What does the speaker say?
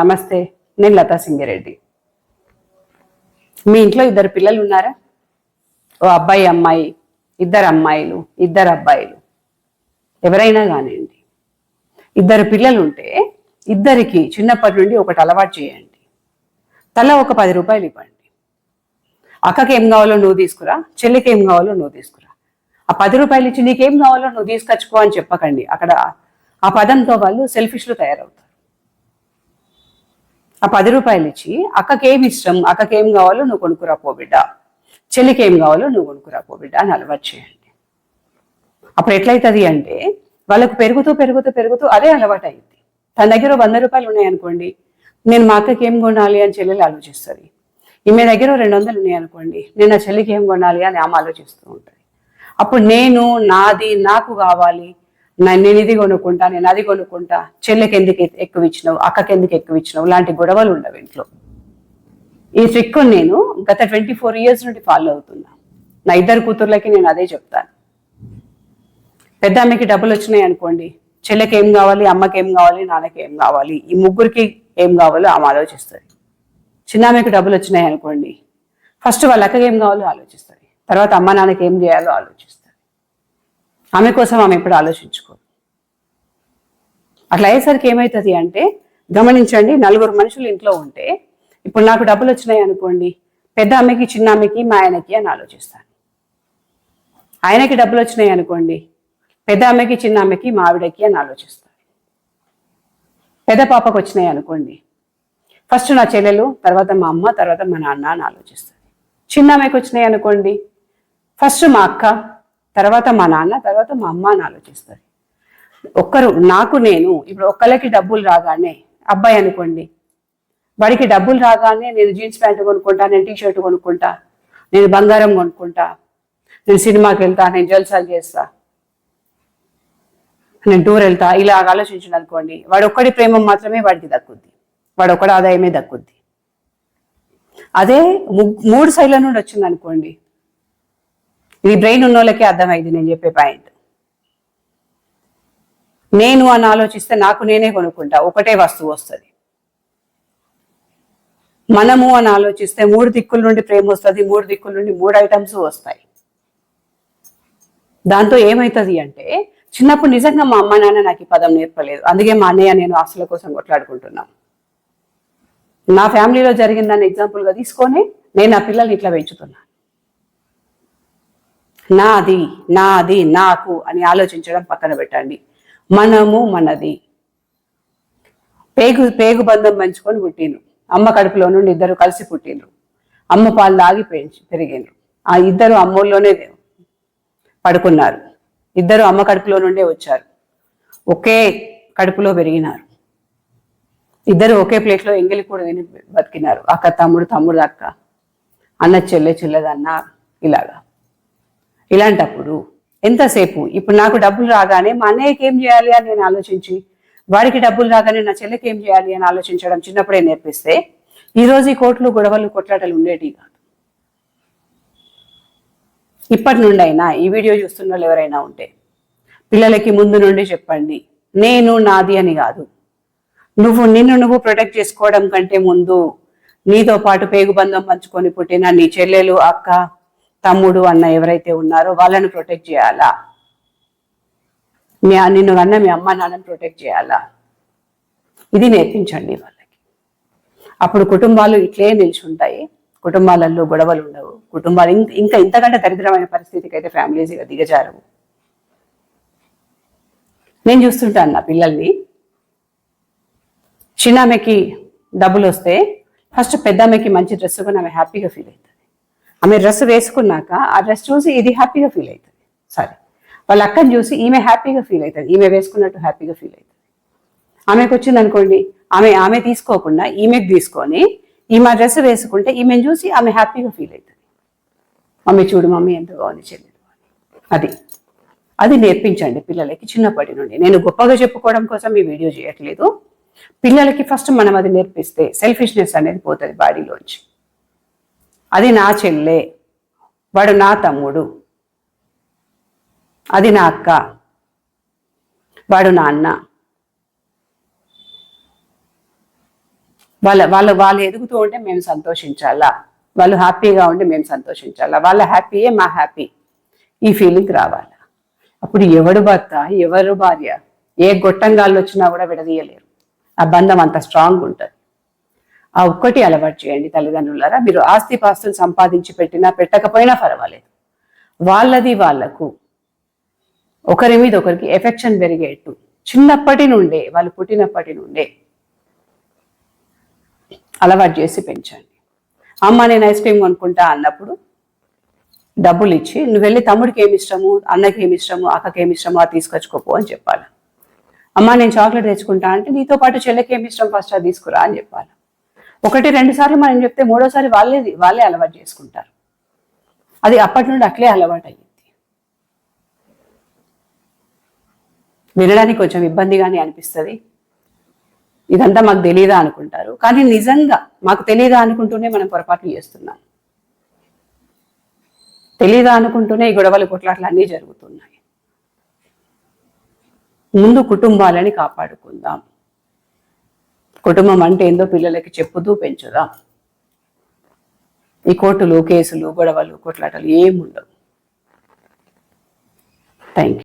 నమస్తే నేను లతా సింగిరెడ్డి. మీ ఇంట్లో ఇద్దరు పిల్లలు ఉన్నారా ఓ అబ్బాయి అమ్మాయి ఇద్దరు అమ్మాయిలు ఇద్దరు అబ్బాయిలు. ఎవరైనా కానివ్వండి. ఇద్దరు పిల్లలు ఉంటే ఇద్దరికి చిన్నప్పటి నుండి ఒకటి అలవాటు చేయండి. తల ఒక పది రూపాయలు ఇవ్వండి. అక్కకి ఏం కావాలో నువ్వు తీసుకురా చెల్లికి ఏం కావాలో నువ్వు తీసుకురా. ఆ పది రూపాయలు ఇచ్చి నీకేం కావాలో నువ్వు తీసుకొచ్చుకో అని చెప్పకండి. అక్కడ ఆ పదంతో వాళ్ళు సెల్ఫిష్లు తయారవుతారు. ఆ పది రూపాయలు ఇచ్చి అక్కకి ఏమి ఇష్టం? అక్కకి ఏం కావాలో నువ్వు కొనుక్కురా పో బిడ్డ. చెల్లికి ఏం కావాలో నువ్వు కొనుక్కురా పో బిడ్డ అని అలవాటు చేయండి. అప్పుడు ఎట్లయితుంది అంటే వాళ్ళకు పెరుగుతూ పెరుగుతూ పెరుగుతూ అదే అలవాటు అయింది తన దగ్గర వంద రూపాయలు ఉన్నాయనుకోండి నేను మా అక్కకి ఏం కొనాలి? అని చెల్లెలు ఆలోచిస్తుంది. ఈమె దగ్గర రెండు వందలు ఉన్నాయనుకోండి నేను నా చెల్లికి ఏం కొనాలి? అని ఆమె ఆలోచిస్తూ ఉంటుంది. అప్పుడు నేను నాది నాకు కావాలి నేను ఇది కొనుక్కుంటా నేను అది కొనుక్కుంటా చెల్లెకి ఎందుకు ఎక్కువ ఇచ్చినావు అక్కకి ఎందుకు ఎక్కువ ఇచ్చినావు లాంటి గొడవలు ఉండవు ఇంట్లో. ఈ ట్రిక్ నేను గత ట్వంటీ ఫోర్ ఇయర్స్ నుండి ఫాలో అవుతున్నా. నా ఇద్దరు కూతుర్లకి నేను అదే చెప్తాను. పెద్ద అమ్మకి డబ్బులు వచ్చినాయి అనుకోండి చెల్లెకి ఏం కావాలి అమ్మకి ఏం కావాలి నాన్నకి ఏం కావాలి ఈ ముగ్గురికి ఏం కావాలో ఆమె ఆలోచిస్తుంది. చిన్న ఆమెకి డబ్బులు వచ్చినాయి అనుకోండి ఫస్ట్ వాళ్ళ అక్కకి ఏం కావాలో ఆలోచిస్తుంది తర్వాత అమ్మ నాన్నకి ఏం చేయాలో ఆలోచిస్తుంది. ఆమె కోసం ఆమె ఎప్పుడు ఆలోచించుకో. అట్లా అయ్యేసరికి ఏమవుతుంది అంటే గమనించండి నలుగురు మనుషులు ఇంట్లో ఉంటే ఇప్పుడు నాకు డబ్బులు వచ్చినాయి అనుకోండి పెద్ద అమ్మకి చిన్న ఆమెకి మా ఆయనకి అని ఆలోచిస్తాను. ఆయనకి డబ్బులు వచ్చినాయి అనుకోండి పెద్ద అమ్మకి చిన్న ఆమెకి మా ఆవిడకి అని ఆలోచిస్తాను. పెద్ద పాపకు వచ్చినాయి అనుకోండి ఫస్ట్ నా చెల్లెలు తర్వాత మా అమ్మ తర్వాత మా నాన్న అని ఆలోచిస్తుంది చిన్న ఆమెకి వచ్చినాయి అనుకోండి ఫస్ట్ మా అక్క తర్వాత మా నాన్న తర్వాత మా అమ్మ అని ఆలోచిస్తుంది ఒక్కరు నాకు నేను ఇప్పుడు ఒక్కళ్ళకి డబ్బులు రాగానే అబ్బాయి అనుకోండి వాడికి డబ్బులు రాగానే నేను జీన్స్ ప్యాంట్ కొనుక్కుంటా నేను టీ షర్ట్ కొనుక్కుంటా నేను బంగారం కొనుక్కుంటా నేను సినిమాకి వెళ్తా నేను జల్సాలు చేస్తా నేను టూర్ వెళ్తా ఇలా ఆలోచించను అనుకోండి వాడు ఒక్కడి ప్రేమ మాత్రమే వాడికి దక్కుద్ది. వాడు ఒక్కడి ఆదాయమే దక్కుద్ది. అదే మూడు సైడ్ల నుండి వచ్చింది అనుకోండి ఇది బ్రెయిన్ ఉన్నోళ్ళకే అర్థమైంది నేను చెప్పే పాయింట్ నేను అని ఆలోచిస్తే నాకు నేనే కొనుక్కుంటా ఒకటే వస్తువు వస్తుంది. మనము అని ఆలోచిస్తే మూడు దిక్కుల నుండి ప్రేమ వస్తుంది మూడు దిక్కుల నుండి మూడు ఐటమ్స్ వస్తాయి. దాంతో ఏమవుతుంది అంటే చిన్నప్పుడు నిజంగా మా అమ్మ నాన్న నాకు ఈ పదం నేర్పలేదు. అందుకే మా అన్నయ్య నేను ఆస్తుల కోసం కొట్లాడుకుంటున్నాం. నా ఫ్యామిలీలో జరిగిన దాన్ని ఎగ్జాంపుల్గా తీసుకొని నేను నా పిల్లల్ని ఇట్లా పెంచుతున్నాను నాది నాది నాకు అని ఆలోచించడం పక్కన పెట్టండి. మనము మనది. పేగు పేగు బంధం పంచుకొని పుట్టిండ్రు. అమ్మ కడుపులో నుండి ఇద్దరు కలిసి పుట్టిండ్రు. అమ్మ పాలు తాగి పెంచి పెరిగిండ్రు. ఆ ఇద్దరు అమ్మోళ్ళలోనే పడుకున్నారు. ఇద్దరు అమ్మ కడుపులో నుండే వచ్చారు. ఒకే కడుపులో పెరిగినారు. ఇద్దరు ఒకే ప్లేట్లో ఎంగిలి కూడా తిని బతికినారు. అక్క తమ్ముడు తమ్ముడు అక్క. అన్న చెల్లె చెల్లెదన్న ఇలాగా. ఇలాంటప్పుడు ఎంతసేపు? ఇప్పుడు నాకు డబ్బులు రాగానే మా అన్నయ్యకి ఏం చేయాలి అని నేను ఆలోచించి వాడికి డబ్బులు రాగానే నా చెల్లెకి ఏం చేయాలి అని ఆలోచించడం చిన్నప్పుడే నేర్పిస్తే ఈరోజు ఈ కోట్లు గొడవలు కొట్లాటలు ఉండేటివి కాదు. ఇప్పటి నుండి అయినా ఈ వీడియో చూస్తున్న వాళ్ళు ఎవరైనా ఉంటే పిల్లలకి ముందు నుండి చెప్పండి నేను నాది అని కాదు. నువ్వు నిన్ను నువ్వు ప్రొటెక్ట్ చేసుకోవడం కంటే ముందు నీతో పాటు పేగుబంధం పంచుకొని పుట్టిన నీ చెల్లెలు అక్క తమ్ముడు అన్న ఎవరైతే ఉన్నారో వాళ్ళని ప్రొటెక్ట్ చేయాలా? మీ నిన్ను అన్న మీ అమ్మ నాన్నని ప్రొటెక్ట్ చేయాలా? ఇది నేర్పించండి వాళ్ళకి. అప్పుడు కుటుంబాలు ఇట్లే నిల్చుంటాయి. కుటుంబాలలో గొడవలు ఉండవు. కుటుంబాలు ఇంకా ఇంతకంటే దరిద్రమైన పరిస్థితికి అయితే ఫ్యామిలీస్ దిగజారవు. నేను చూస్తుంటాను నా పిల్లల్ని. చిన్న ఆమెకి డబ్బులు వస్తే ఫస్ట్ పెద్ద మంచి డ్రెస్ కొని ఆమె హ్యాపీగా ఫీల్ అవుతుంది. ఆమె డ్రెస్ వేసుకున్నాక ఆ డ్రెస్ చూసి ఇది హ్యాపీగా ఫీల్ అవుతుంది. సారీ వాళ్ళ అక్కని చూసి ఈమె హ్యాపీగా ఫీల్ అవుతుంది. ఈమె వేసుకున్నట్టు హ్యాపీగా ఫీల్ అవుతుంది. ఆమెకు వచ్చింది అనుకోండి ఆమె ఆమె తీసుకోకుండా ఈమెకు తీసుకొని ఈమె డ్రెస్ వేసుకుంటే ఈమెను చూసి ఆమె హ్యాపీగా ఫీల్ అవుతుంది. మమ్మీ చూడు మమ్మీ ఎంత బాగుంది చెల్లెలు. అది. అది నేర్పించండి పిల్లలకి చిన్నప్పటి నుండి. నేను గొప్పగా చెప్పుకోవడం కోసం ఈ వీడియో చేయట్లేదు. పిల్లలకి ఫస్ట్ మనం అది నేర్పిస్తే సెల్ఫిష్నెస్ అనేది పోతుంది బాడీలోంచి. అది నా చెల్లె వాడు నా తమ్ముడు. అది నా అక్క వాడు నా అన్న. వాళ్ళ వాళ్ళ వాళ్ళు ఎదుగుతూ ఉంటే మేము సంతోషించాలా? వాళ్ళు హ్యాపీగా ఉంటే మేము సంతోషించాలా? వాళ్ళ హ్యాపీయే మా హ్యాపీ. ఈ ఫీలింగ్ రావాలా? అప్పుడు ఎవడు భర్త ఎవరు భార్య ఏ గొట్టంగాళ్ళు వచ్చినా కూడా విడదీయలేరు. ఆ బంధం అంత స్ట్రాంగ్ ఉంటుంది. ఆ ఒక్కటి అలవాటు చేయండి తల్లిదండ్రులారా. మీరు ఆస్తిపాస్తులు సంపాదించి పెట్టినా పెట్టకపోయినా పర్వాలేదు. వాళ్ళది వాళ్ళకు. ఒకరి మీద ఒకరికి ఎఫెక్షన్ పెరిగేట్టు. చిన్నప్పటి నుండే వాళ్ళు పుట్టినప్పటి నుండే అలవాటు చేసి పెంచండి. అమ్మ నేను ఐస్ క్రీమ్ కొనుక్కుంటా అన్నప్పుడు డబ్బులు ఇచ్చి నువ్వు వెళ్ళి తమ్ముడికి ఏమి ఇష్టము? అన్నకి ఏమి ఇష్టము? అక్కకి ఏమి ఇష్టమో? అది తీసుకొచ్చుకోపో అని చెప్పాలి. అమ్మ నేను చాక్లెట్ తెచ్చుకుంటా అంటే నీతో పాటు చెల్లెకి ఏమి ఇష్టం? ఫస్ట్ అది తీసుకురా అని చెప్పాలి. ఒకటి రెండు సార్లు మనం చెప్తే మూడోసారి వాళ్ళే వాళ్ళే అలవాటు చేసుకుంటారు. అది అప్పటి నుండి అట్లే అలవాటు అయ్యింది వినడానికి కొంచెం ఇబ్బందిగానే అనిపిస్తుంది. ఇదంతా మాకు తెలియదా అనుకుంటారు. కానీ నిజంగా మాకు తెలియదా అనుకుంటూనే మనం పొరపాట్లు చేస్తున్నాం. తెలియదా అనుకుంటూనే ఈ గొడవలు కొట్లాట్లు అన్నీ జరుగుతున్నాయి. ముందు కుటుంబాలని కాపాడుకుందాం. కుటుంబం అంటే ఏందో పిల్లలకి చెప్పుతూ పెంచుదాం. ఈ కోర్టులు కేసులు గొడవలు కొట్లాటలు ఏముండవు. Thank you